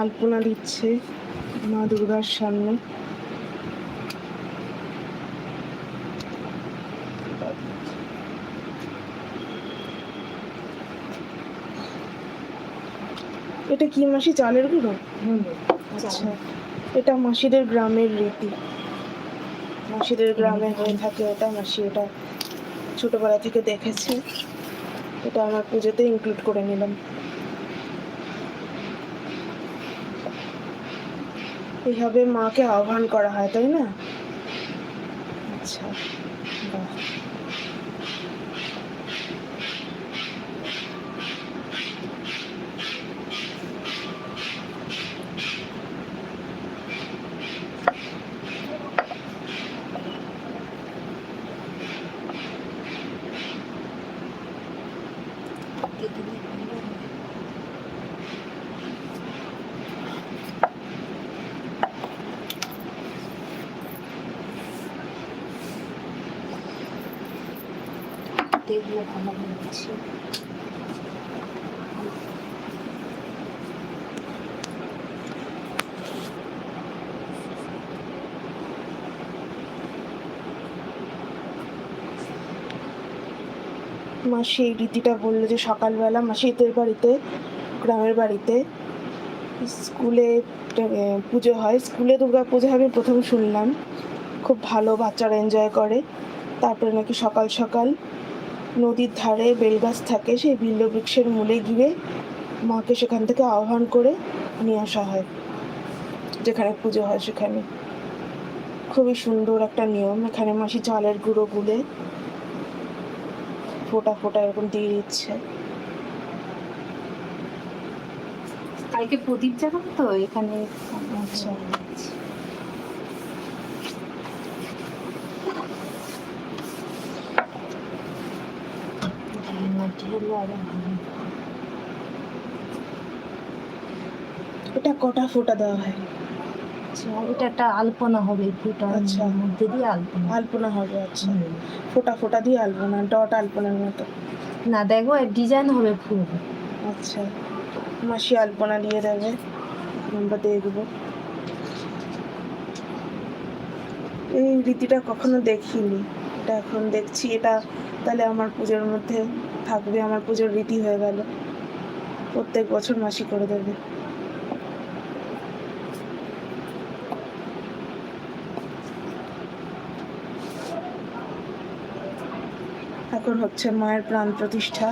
আলপনা দিচ্ছে মা দুর্গার সামনে। এটা কি মাসি চালের গুঁড়ো? আচ্ছা। এটা মাসিদের গ্রামের রীতি। মাসিদের গ্রামে হয়ে থাকে এটা। মাসি এটা ছোটবেলা থেকে দেখেছে। এটা আমার পুজোতে ইনক্লুড করে নিলাম। এইভাবে মাকে আহ্বান করা হয় তাই না? আচ্ছা বাহ। দেখলে ভালো লাগছে মাসি এই রীতিটা বলল যে সকালবেলা, মাসিদের বাড়িতে, গ্রামের বাড়িতে, স্কুলে পুজো হয়। স্কুলে দুর্গা পুজো আমি প্রথম শুনলাম। খুব ভালো বাচ্চারা এনজয় করে। তারপরে নাকি সকাল সকাল নদীর ধারে বেলগাছ থাকে সেই বিল্ল বৃক্ষের মূলে গিয়ে মাকে সেখান থেকে আহ্বান করে নিয়ে আসা হয় যেখানে পুজো হয় সেখানে। খুবই সুন্দর একটা নিয়ম এখানে মাসি চালের গুঁড়ো গুলে ফোটা ফোটা এরকম দিয়ে দিচ্ছে। কালকে প্রদীপ জাগাবো তো এখানে? আচ্ছা। মাটি হলে আরও ভালো এটা কটা ফোটা দেওয়া হয়? আচ্ছা এটা একটা আলপনা হবে ফুটার আচ্ছা। মধ্যে দিয়ে আলপনা। আলপনা হবে আচ্ছা। ফোটা ফোটা দিয়ে আলপনা ডট আলপনার মতো। না দেখো ডিজাইন হবে ফুল। আচ্ছা। মাসি আলপনা দিয়ে দেবে। আমরা দেখব এই রীতিটা কখনো দেখিনি। এটা এখন দেখছি এটা তাহলে আমার পুজোর মধ্যে থাকবে, আমার পুজোর রীতি হয়ে গেল। প্রত্যেক বছর মাসি করে দেবে। এখন হচ্ছে মায়ের প্রাণ প্রতিষ্ঠা।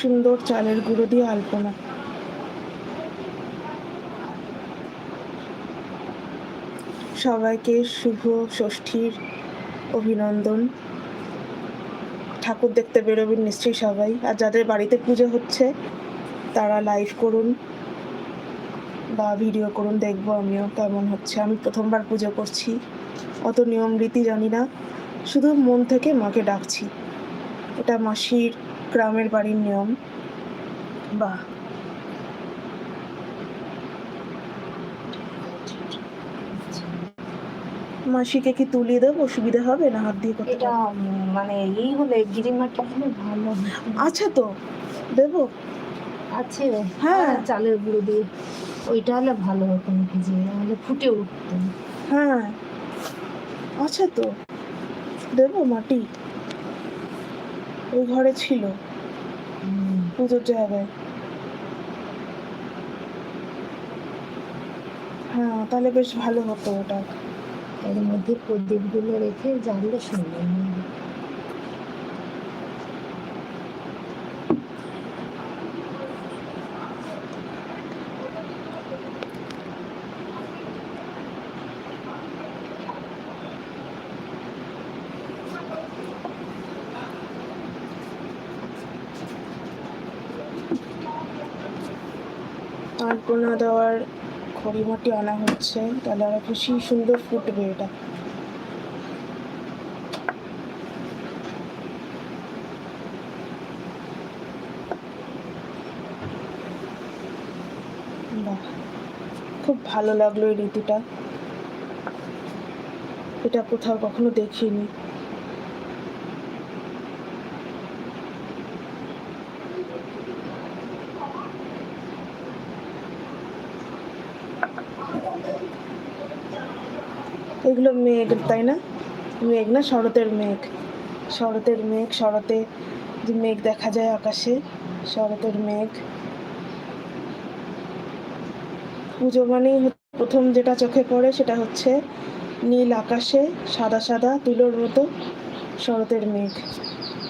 সুন্দর চালের গুঁড়ো দিয়ে আলপনা। সবাইকে শুভ ষষ্ঠীর অভিনন্দন। ঠাকুর দেখতে বেরোবেন নিশ্চয়ই সবাই। আর যাদের বাড়িতে পুজো হচ্ছে, তারা লাইভ করুন বা ভিডিও করুন, দেখব আমিও কেমন হচ্ছে। আমি প্রথমবার পুজো করছি, অত নিয়ম রীতি জানি না। শুধু মন থেকে মাকে ডাকছি। এটা মাসির গ্রামের বাড়ির নিয়ম। বাহ! মাসিকে কি তুলিয়ে দেবো? অসুবিধা হবে না? হাত দিয়ে করতে এটা মানে এই হলে গিরি মাটি হলে ভালো। আছে তো দেবো। আছে। হ্যাঁ। চালের গুঁড়ো দিয়ে ওইটা হলে ভালো হতো ভিজিয়ে নাহলে ফুটে উঠতো। হ্যাঁ। আছে তো দেবো মাটি। ওই ঘরে ছিল পুজোর জায়গায়। হ্যাঁ তাহলে বেশ ভালো হতো ওটা। এর মধ্যে প্রদীপগুলো রেখে জানলে সুন্দর হবে। আলপনা দেওয়ার খড়িমাটি আনা হচ্ছে। তাহলে আরও বেশি সুন্দর ফুটবে এটা। খুব ভালো লাগল এই ঋতুটা। এটা কোথাও কখনো দেখিনি। এগুলো মেঘ, তাই না? মেঘ না, শরতের মেঘ। শরতের মেঘ, শরতে যে মেঘ দেখা যায় আকাশে, শরতের মেঘ। পুজো মানেই প্রথম যেটা চোখে পড়ে সেটা হচ্ছে নীল আকাশে সাদা সাদা তুলোর মতো শরতের মেঘ।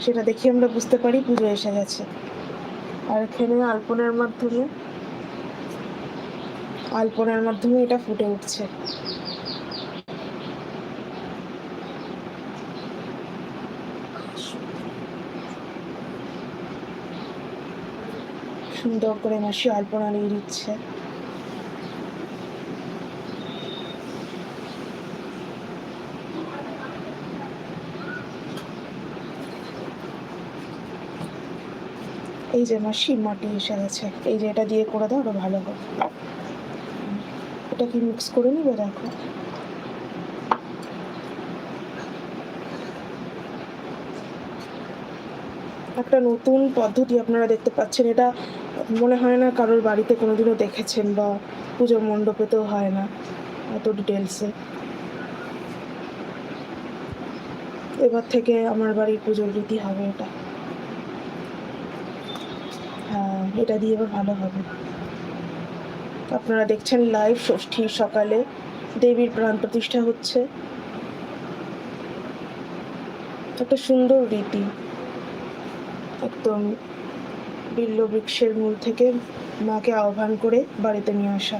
সেটা দেখে আমরা বুঝতে পারি পুজো এসে গেছে। আর এখানে আলপনার মাধ্যমে আলপনার মাধ্যমে এটা ফুটে উঠছে। সুন্দর করে মাসি আলপনা নিয়ে দিচ্ছে এই যে মাসি মাটি এসে গেছে। এই যে এটা দিয়ে করে দাও আরও ভালো হবে। এটা কি মিক্স করে নিবে দেখো। একটা নতুন পদ্ধতি আপনারা দেখতে পাচ্ছেন। এটা মনে হয় না কারোর বাড়িতে কোনোদিনও দেখেছেন বা পুজো মণ্ডপেতেও হয় না এত ডিটেলসে এবার থেকে আমার বাড়ির পুজোর রীতি হবে এটা। হ্যাঁ এটা দিয়ে এবার ভালো হবে। আপনারা দেখছেন লাইভ ষষ্ঠীর সকালে দেবীর প্রাণ প্রতিষ্ঠা হচ্ছে। একটা সুন্দর রীতি। একদম বিল্ল বৃক্ষের মূল থেকে মাকে আহ্বান করে বাড়িতে নিয়ে আসা।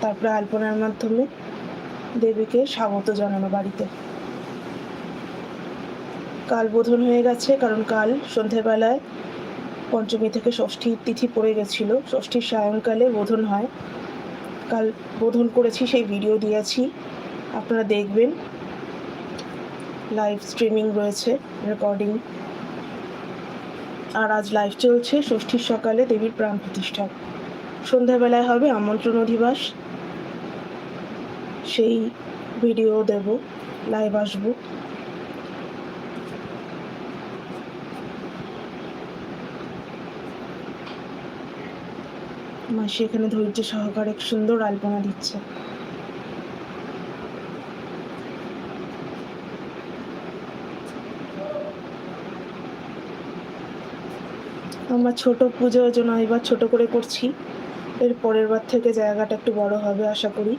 তারপরে আলপনার মাধ্যমে দেবীকে স্বাগত জানানো বাড়িতে। কাল বোধন হয়ে গেছে, কারণ কাল সন্ধেবেলায় পঞ্চমী থেকে ষষ্ঠীর তিথি পড়ে গেছিল। ষষ্ঠীর সায়ংকালে বোধন হয়। কাল বোধন করেছি, সেই ভিডিও দিয়েছি। আপনারা দেখবেন। লাইভ স্ট্রিমিং রয়েছে, রেকর্ডিং আর আজ লাইভ চলছে ষষ্ঠীর সকালে দেবীর প্রাণ প্রতিষ্ঠা। সন্ধ্যাবেলায় হবে আমন্ত্রণ অধিবাস। সেই ভিডিও দেব লাইভ আসব। মাসি এখানে ধৈর্য সহকারে সুন্দর আলপনা দিচ্ছে। আমরা ছোট পুজো জন্য এবার ছোট করে করছি। এর পরের বার থেকে জায়গাটা একটু বড় হবে আশা করি।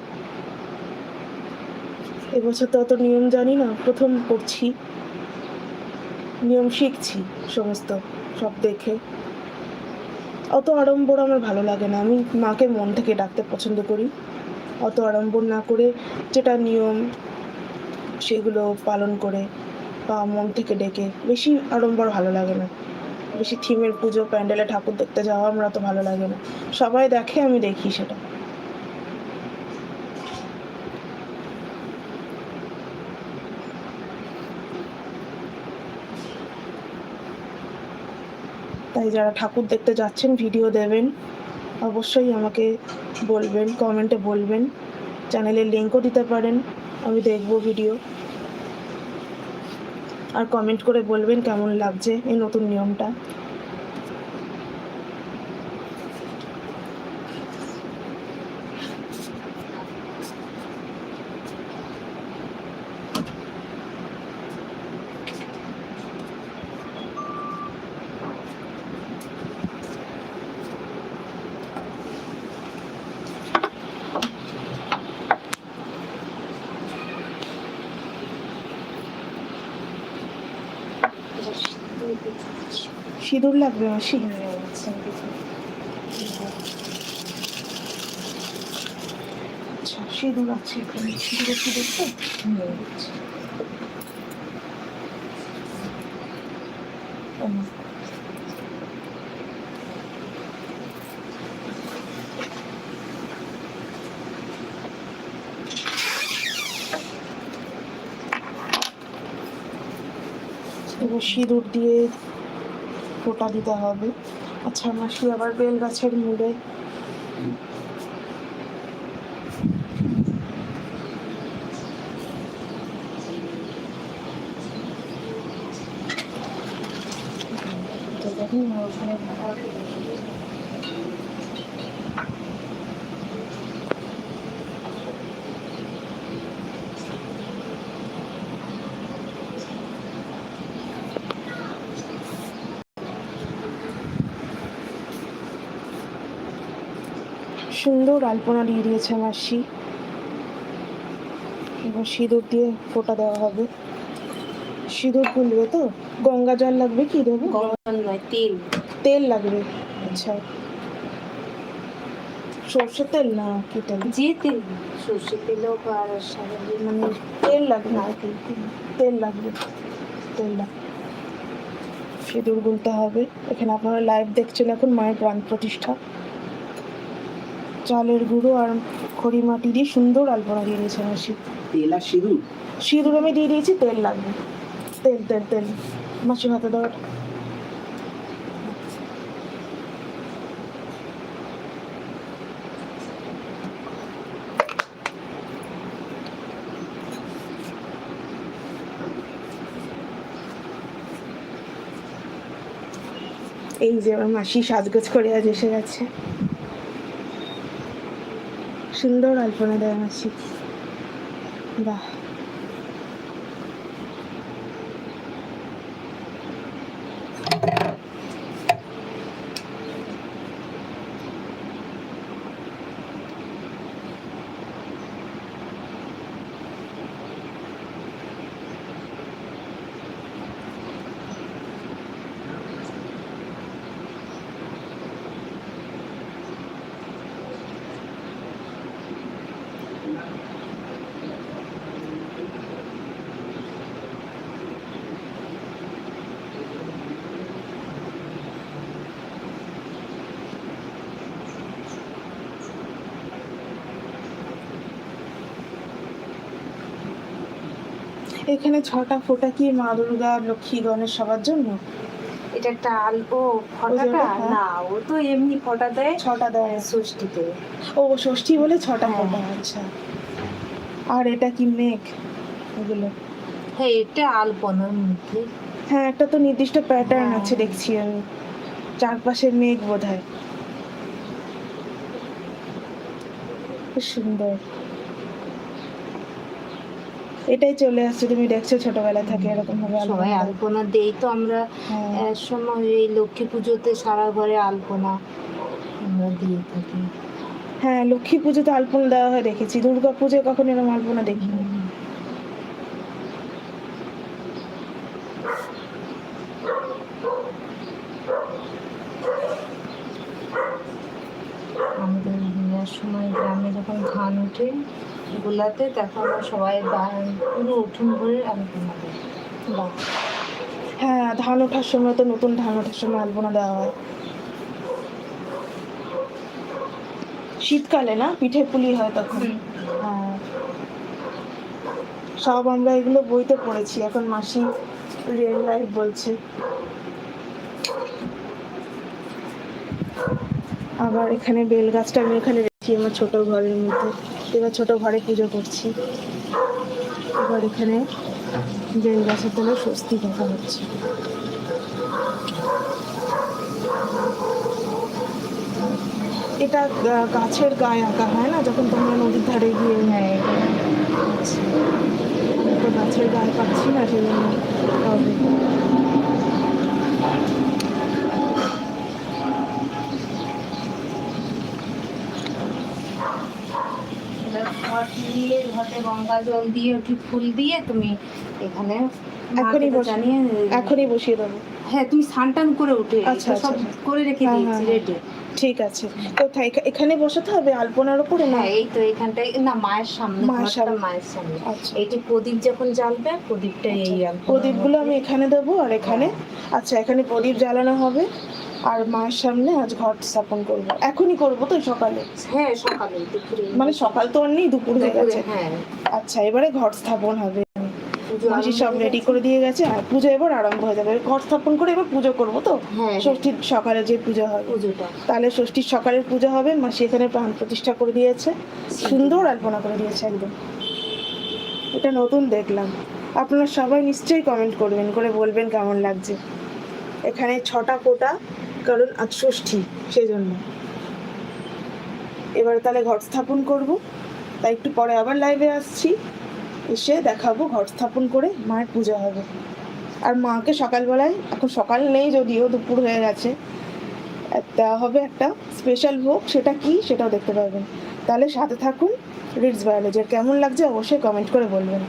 এবছর তো অত নিয়ম জানি না, প্রথম করছি। নিয়ম শিখছি সমস্ত, সব দেখে। অত আড়ম্বর আমার ভালো লাগে না, আমি মাকে মন থেকে ডাকতে পছন্দ করি। অত আড়ম্বর না করে যেটা নিয়ম, সেগুলো পালন করে বা মন থেকে ডেকে, বেশি আড়ম্বর ভালো লাগে না। বেশি থিমের পুজো, প্যান্ডেলে ঠাকুর দেখতে যাওয়া, আমার অত ভালো লাগে না। সবাই দেখে, আমি দেখি সেটা। তাই যারা ঠাকুর দেখতে যাচ্ছেন, ভিডিও দেবেন। অবশ্যই আমাকে বলবেন, কমেন্টে বলবেন। চ্যানেলের লিঙ্কও দিতে পারেন, আমি দেখব ভিডিও। আর কমেন্ট করে বলবেন কেমন লাগছে এই নতুন নিয়মটা। সিঁদুর লাগবে মাসি আচ্ছা সিঁদুর আছে এখানে সিঁদুর সিঁদুর তো আচ্ছা। হুম। এবং সিঁদুর দিয়ে ফোটা দিতে হবে। আচ্ছা মাসি আবার বেল গাছের মুড়ে। দেখুন ওখানে সুন্দর আলপনা দিয়ে দিয়েছে মাসি। এবার সিঁদুর দিয়ে ফোঁটা দেওয়া হবে। সিঁদুর খুলবে তো? গঙ্গা জল লাগবে কি দেবো? তেল। তেল লাগবে? আচ্ছা। সর্ষের তেল না কি তেল? যে তেল সর্ষে তেল হোক আর মানে তেল লাগবে তেল তেল লাগবে তেল লাগবে। সিঁদুর গুলতে হবে। এখানে আপনারা লাইভ দেখছেন এখন মায়ের প্রাণ প্রতিষ্ঠা চালের গুঁড়ো আর খড়ি মাটি দিয়ে সুন্দর আলপনা দিয়ে দিয়েছে মাসি। তেল আর সিঁদুর? সিঁদুর আমি দিয়ে দিয়েছি তেল লাগবে। তেল তেল তেল। মাসি হাতে দাও এই যে আমার মাসি সাজগোজ করে আজ এসে গেছে। সুন্দর আলপনা দেওয়া মাসি বাহ। এখানে ছটা ফোটা কি মা দুর্গা লক্ষ্মী গণেশ সবার জন্য? এটা একটা ও ফটাটা? হ্যাঁ। না ও তো এমনি ফটা দেয় ছটা দেয়। ষষ্ঠীতে। ও ষষ্ঠী বলে ছটা হ্যাঁ। ফোঁটা আচ্ছা। আর এটা কি মেঘ? এগুলো। হ্যাঁ এটা আলপনার মধ্যে? হ্যাঁ একটা তো নির্দিষ্ট প্যাটার্ন হ্যাঁ। আছে দেখছি আমি। চারপাশে মেঘ বোধ হয় সুন্দর। এটাই চলে আসছে তুমি দেখছ ছোটবেলা থেকে এরকম ভাবে সবাই। আলপনা দেই তো আমরা হ্যাঁ। এক সময় এই লক্ষ্মী পুজোতে সারা ঘরে আলপনা আমরা দিয়ে থাকি হ্যাঁ লক্ষ্মী পুজোতে আলপনা দেওয়া হয় দেখেছি দুর্গা পুজোয় কখন এরকম আলপনা দেখিনি আমাদের বিয়ের সময় গ্রামে যখন ধান ওঠে গোলাতে তখন সবাই বা- পুরো উঠুন ভরে দেয় বাহ। হ্যাঁ ধান ওঠার সময় তো নতুন ধান ওঠার সময় আলপনা দেওয়া হয়। শীতকালে না পিঠে পুলি হয় তখন। হ্যাঁ। সব আমরা এগুলো বইতে পড়েছি এখন মাসি রিয়েল লাইফ বলছে। আবার এখানে বেল গাছটা আমি এখানে রেখেছি আমার ছোট ঘরের মধ্যে। এবার ছোট ঘরে পুজো করছি। এবার এখানে বেল গাছের তলায় স্বস্তি দেখা হচ্ছে। এটা গাছের গায়ে আঁকা হয় না? যখন তোমরা নদীর ধারে গিয়ে হ্যাঁ আচ্ছা। আমি তো গাছের গায়ে পাচ্ছি না সেই জন্য হবে এবার ঘট দিয়ে গঙ্গা জল দিয়ে ওটি ফুল দিয়ে তুমি এখানে এখনই জানিয়ে এখনই বসিয়ে দেবো। হ্যাঁ তুমি স্নান করে উঠে আচ্ছা, সব আচ্ছা। করে রেখে হ্যাঁ, দিয়েছি হ্যাঁ, রেডি। ঠিক আছে। কোথায় এখানে বসাতে হবে আলপনার ওপরে না? হ্যাঁ এই তো এখানটায় না মায়ের সামনে মায়ের সামনে। মায়ের সামনে। আচ্ছা। এইটি প্রদীপ যখন জ্বালবে প্রদীপটা এই আলপনার প্রদীপগুলো আমি এখানে দেবো আর এখানে। আচ্ছা এখানে প্রদীপ জ্বালানো হবে। আর মায়ের সামনে আজ ঘট স্থাপন করব। এখনই করব তো সকালে? হ্যাঁ সকালে দুপুরে। মানে সকাল তো আর নেই দুপুর হয়ে গেছে। হ্যাঁ। আচ্ছা এবারে ঘট স্থাপন হবে। মাসি সব রেডি করে দিয়ে গেছে আর পুজো এবার আরম্ভ হয়ে যাবে। ঘট স্থাপন করে এবার পুজো করব তো? হ্যাঁ। ষষ্ঠীর সকালে যে পুজো পুজোটা। তাহলে ষষ্ঠীর সকালের পুজো হবে। মাসি এখানে প্রাণ প্রতিষ্ঠা করে দিয়েছে। সুন্দর আলপনা করে দিয়েছে একদম। এটা নতুন দেখলাম। আপনারা সবাই নিশ্চয়ই কমেন্ট করবেন করে বলবেন কেমন লাগছে। এখানে ছটা কোটা কারণ আজ ষষ্ঠী সেই জন্য এবারে তাহলে ঘট স্থাপন করব। তাই একটু পরে আবার লাইভে আসছি। এসে দেখাবো ঘট স্থাপন করে মায়ের পূজা হবে। আর মাকে সকালবেলায়, এখন সকাল নেই যদিও, দুপুর হয়ে গেছে। দেওয়া হবে একটা স্পেশাল ভোগ, সেটা কি সেটাও দেখতে পাবেন তাহলে সাথে থাকুন রিডস বায়োলজির কেমন লাগছে অবশ্যই কমেন্ট করে বলবেন।